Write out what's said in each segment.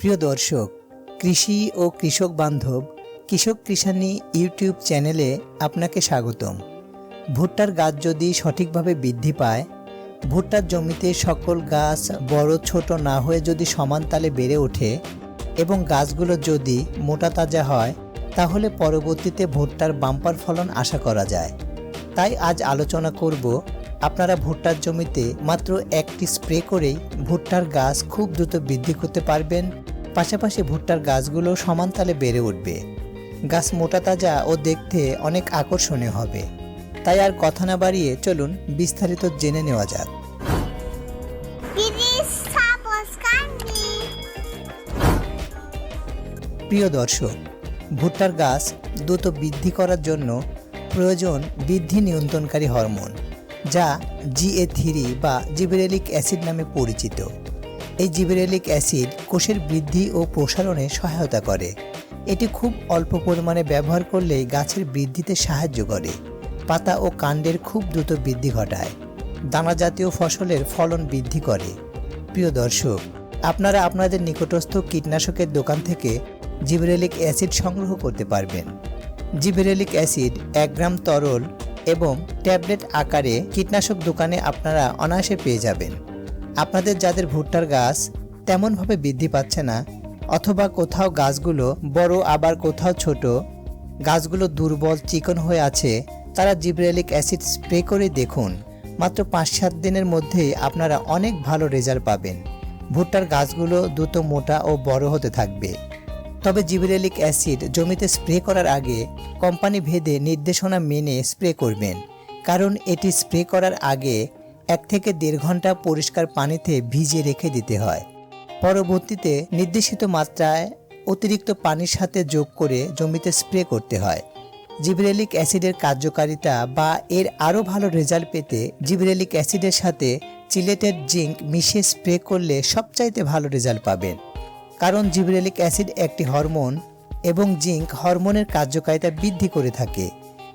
প্রিয় দর্শক, কৃষি ও কৃষক বান্ধব, কৃষক কৃষানি ইউটিউব চ্যানেলে আপনাকে স্বাগতম। ভুট্টার গাছ যদি সঠিকভাবে বৃদ্ধি পায়, ভুট্টার জমিতে সকল গাছ বড় ছোট না হয়ে যদি সমান তালে বেড়ে ওঠে এবং গাছগুলো যদি মোটা তাজা হয়, তাহলে পরবর্তীতে ভুট্টার বাম্পার ফলন আশা করা যায়। তাই আজ আলোচনা করব আপনারা ভুট্টার জমিতে মাত্র একটি স্প্রে করেই ভুট্টার গাছ খুব দ্রুত বৃদ্ধি করতে পারবেন পাশাপাশি ভুট্টার গাছগুলো সমান তালে বেড়ে উঠবে। গাছ মোটা তাজা ও দেখতে অনেক আকর্ষণীয় হবে। তাই আর কথা না বাড়িয়ে চলুন বিস্তারিত জেনে নেওয়া যাক. প্রিয় দর্শক ভুট্টার গাছ দ্রুত বৃদ্ধি করার জন্য প্রয়োজন বৃদ্ধি নিয়ন্ত্রণকারী হরমোন যা জিএ থ্রি বা জিবেরেলিক অ্যাসিড নামে পরিচিত। এই জিবেরেলিক অ্যাসিড কোষের বৃদ্ধি ও প্রসারণে সহায়তা করে। এটি খুব অল্প পরিমাণে ব্যবহার করলেই গাছের বৃদ্ধিতে সাহায্য করে। পাতা ও কাণ্ডের খুব দ্রুত বৃদ্ধি ঘটায়। দানা জাতীয় ফসলের ফলন বৃদ্ধি করে। প্রিয় দর্শক, আপনারা আপনাদের নিকটস্থ কীটনাশকের দোকান থেকে জিবরেলিক অ্যাসিড সংগ্রহ করতে পারবেন। জিবরেলিক অ্যাসিড এক গ্রাম তরল এবং ট্যাবলেট আকারে কীটনাশক দোকানে আপনারা অনায়াসে পেয়ে যাবেন। আপনাদের যাদের ভুট্টার গাছ তেমনভাবে বৃদ্ধি পাচ্ছে না, অথবা কোথাও গাছগুলো বড়, আবার কোথাও ছোট, গাছগুলো দুর্বল, চিকন হয়ে আছে, তারা জিব্রেলিক অ্যাসিড স্প্রে করে দেখুন। মাত্র পাঁচ সাত দিনের মধ্যেই আপনারা অনেক ভালো রেজাল্ট পাবেন। ভুট্টার গাছগুলো দ্রুত মোটা ও বড় হতে থাকবে। তবে জিব্রেলিক অ্যাসিড জমিতে স্প্রে করার আগে কোম্পানি ভেদে নির্দেশনা মেনে স্প্রে করবেন, কারণ এটি স্প্রে করার আগে এক থেকে দেড় ঘণ্টা পরিষ্কার পানিতে ভিজিয়ে রেখে দিতে হয়। পরবর্তীতে নির্দেশিত মাত্রায় অতিরিক্ত পানির সাথে যোগ করে জমিতে স্প্রে করতে হয়। জিব্রেলিক অ্যাসিডের কার্যকারিতা বা এর আরও ভালো রেজাল্ট পেতে জিব্রেলিক অ্যাসিডের সাথে চিলেটেড জিঙ্ক মিশিয়ে স্প্রে করলে সবচাইতে ভালো রেজাল্ট পাবেন। কারণ জিব্রেলিক অ্যাসিড একটি হরমোন এবং জিঙ্ক হরমোনের কার্যকারিতা বৃদ্ধি করে থাকে।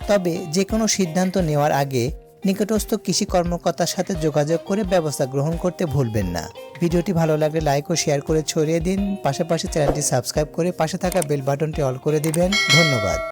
তবে যে কোনো সিদ্ধান্ত নেওয়ার আগে নিকটস্থ কৃষি কর্মকর্তার সাথে যোগাযোগ করে ব্যবস্থা গ্রহণ করতে ভুলবেন না। ভিডিওটি ভালো লাগলে লাইক ও শেয়ার করে ছড়িয়ে দিন। পাশাপাশি চ্যানেলটি সাবস্ক্রাইব করে পাশে থাকা বেল বাটনটি অল করে দিবেন। ধন্যবাদ।